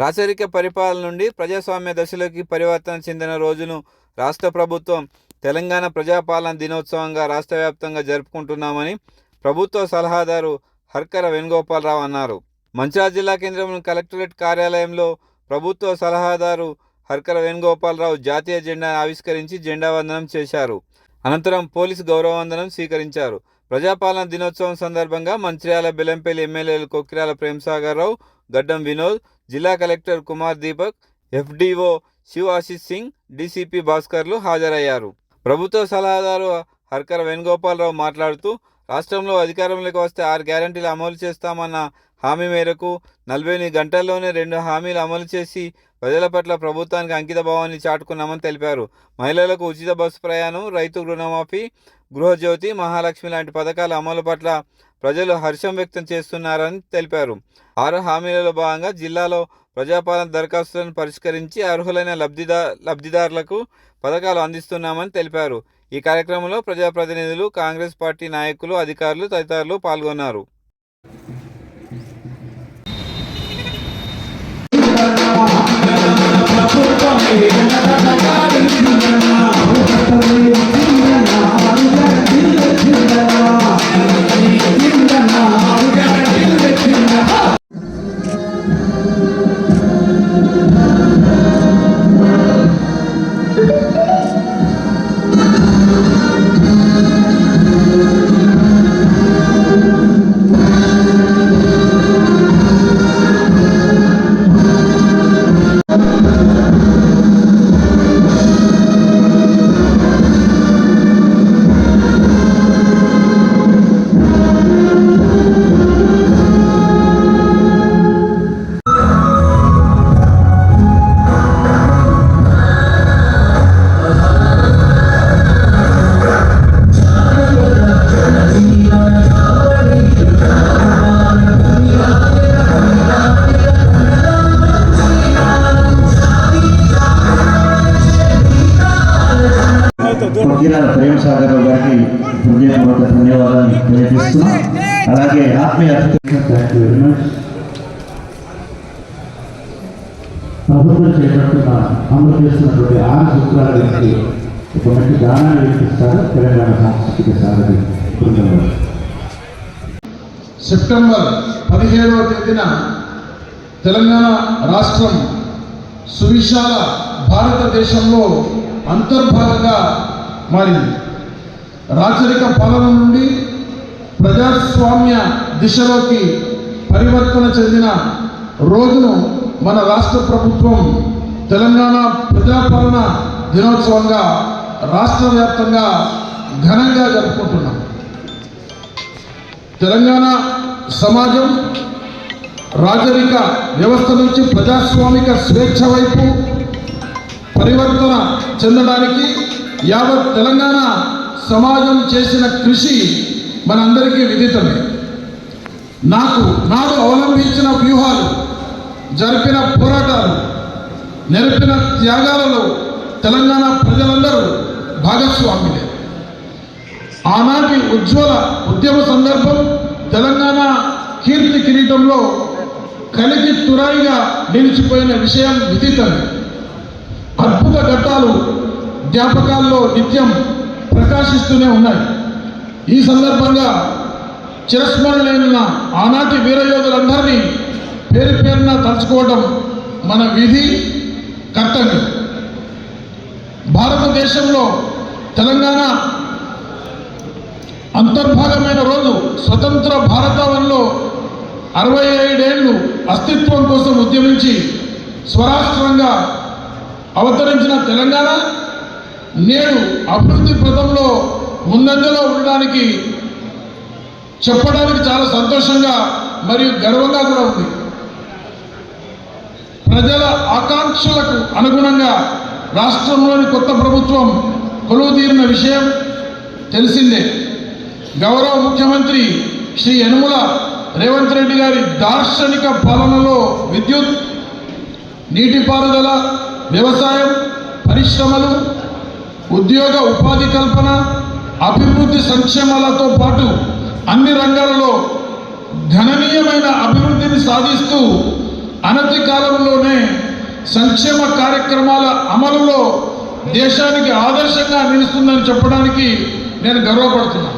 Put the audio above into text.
రాచరిక పరిపాలన నుండి ప్రజాస్వామ్య దశలోకి పరివర్తన చెందిన రోజును రాష్ట్ర ప్రభుత్వం తెలంగాణ ప్రజాపాలన దినోత్సవంగా రాష్ట్ర వ్యాప్తంగా జరుపుకుంటున్నామని ప్రభుత్వ సలహాదారు హర్కర వేణుగోపాలరావు అన్నారు. మంచిర్యాల జిల్లా కేంద్రంలోని కలెక్టరేట్ కార్యాలయంలో ప్రభుత్వ సలహాదారు హర్కర వేణుగోపాలరావు జాతీయ జెండాను ఆవిష్కరించి జెండా వందనం చేశారు. అనంతరం పోలీసు గౌరవవందనం స్వీకరించారు. ప్రజాపాలన దినోత్సవం సందర్భంగా మంచిర్యాల బెలంపల్లి ఎమ్మెల్యేలు కొక్కిరాల ప్రేమ్సాగర్ రావు గడ్డం వినోద్ జిల్లా collector Kumar Deepak FDO Shiv Ashish Singh DCP భాస్కర్లు హాజరయ్యారు. ప్రభుత్వ సలహాదారు హర్కర వేణుగోపాలరావు మాట్లాడుతూ రాష్ట్రంలో అధికారంలోకి వస్తే ఆరు గ్యారంటీలు అమలు చేస్తామన్న హామీ మేరకు నలభై ఎనిమిది గంటల్లోనే రెండు హామీలు అమలు చేసి ప్రజల పట్ల ప్రభుత్వానికి అంకితభావాన్ని చాటుకున్నామని తెలిపారు. మహిళలకు ఉచిత బస్సు ప్రయాణం రైతు రుణమాఫీ గృహజ్యోతి మహాలక్ష్మి లాంటి పథకాల అమలు పట్ల ప్రజలు హర్షం వ్యక్తం చేస్తున్నారని తెలిపారు. ఆరు హామీలలో భాగంగా జిల్లాలో ప్రజాపాలన దరఖాస్తులను పరిష్కరించి అర్హులైన లబ్ధిదా లబ్ధిదారులకు పథకాలు అందిస్తున్నామని తెలిపారు. ఈ కార్యక్రమంలో ప్రజాప్రతినిధులు కాంగ్రెస్ పార్టీ నాయకులు అధికారులు తదితరులు పాల్గొన్నారు. కొద్దిగా ప్రేమ సాగర్ గారికి హృదయపూర్వక ధన్యవాదాలు తెలియజేస్తున్నాం. అలాగే ఆత్మీయ ప్రభుత్వం చేపడుతున్న అమలు చేస్తున్నటువంటి ఆరు సూత్రాల గురించి ఒక మంచి దానాన్ని వినిపిస్తారు తెలంగాణ సాంస్కృతిక సాధన బృందం. సెప్టెంబర్ పదిహేడవ తేదీన తెలంగాణ రాష్ట్రం సువిశాల భారతదేశంలో అంతర్భాగంగా మారింది రాచరిక పాలన నుండి ప్రజాస్వామ్య దిశలోకి పరివర్తన చెందిన రోజును మన రాష్ట్ర ప్రభుత్వం తెలంగాణ ప్రజాపాలన దినోత్సవంగా రాష్ట్ర వ్యాప్తంగా ఘనంగా జరుపుకుంటున్నాం. తెలంగాణ సమాజం రాజరిక వ్యవస్థ నుంచి ప్రజాస్వామిక స్వేచ్ఛ వైపు పరివర్తన చెందడానికి యావత్ తెలంగాణ సమాజం చేసిన కృషి మనందరికీ విదితమే. నాకు నాకు అవలంబించిన వ్యూహాలు జరిపిన పోరాటాలు నెరపిన త్యాగాలలో తెలంగాణ ప్రజలందరూ భాగస్వాములే. ఆనాటి ఉజ్వల ఉద్యమ సందర్భం తెలంగాణ కీర్తి కిరీటంలో కలిగి తురాయిగా నిలిచిపోయిన విషయం విదితమే. అద్భుత ఘట్టాలు జ్ఞాపకాల్లో నిత్యం ప్రకాశిస్తూనే ఉన్నాయి. ఈ సందర్భంగా చిరస్మరణైన ఆనాటి వీరయోధులందరినీ పేరు పేరున తలుచుకోవడం మన విధి కర్తవ్యం. భారతదేశంలో తెలంగాణ అంతర్భాగమైన రోజు స్వతంత్ర భారతవనంలో అరవై ఏడేళ్ళు అస్తిత్వం కోసం ఉద్యమించి స్వరాష్ట్రంగా అవతరించిన తెలంగాణ నేడు అభివృద్ధి పథంలో ముందంజలో ఉండడానికి చెప్పడానికి చాలా సంతోషంగా మరియు గర్వంగా కూడా ఉంది. ప్రజల ఆకాంక్షలకు అనుగుణంగా రాష్ట్రంలోని కొత్త ప్రభుత్వం కొలువు తీరిన విషయం తెలిసిందే. గౌరవ ముఖ్యమంత్రి శ్రీ యనుమల రేవంత్ రెడ్డి గారి దార్శనిక పాలనలో విద్యుత్ నీటిపారుదల వ్యవసాయం పరిశ్రమలు ఉద్యోగ ఉపాధి కల్పన అభివృద్ధి సంక్షేమాలతో పాటు అన్ని రంగాలలో గణనీయమైన అభివృద్ధిని సాధిస్తూ అనతి కాలంలోనే సంక్షేమ కార్యక్రమాల అమలులో దేశానికి ఆదర్శంగా నిలుస్తుందని చెప్పడానికి నేను గర్వపడుతున్నాను.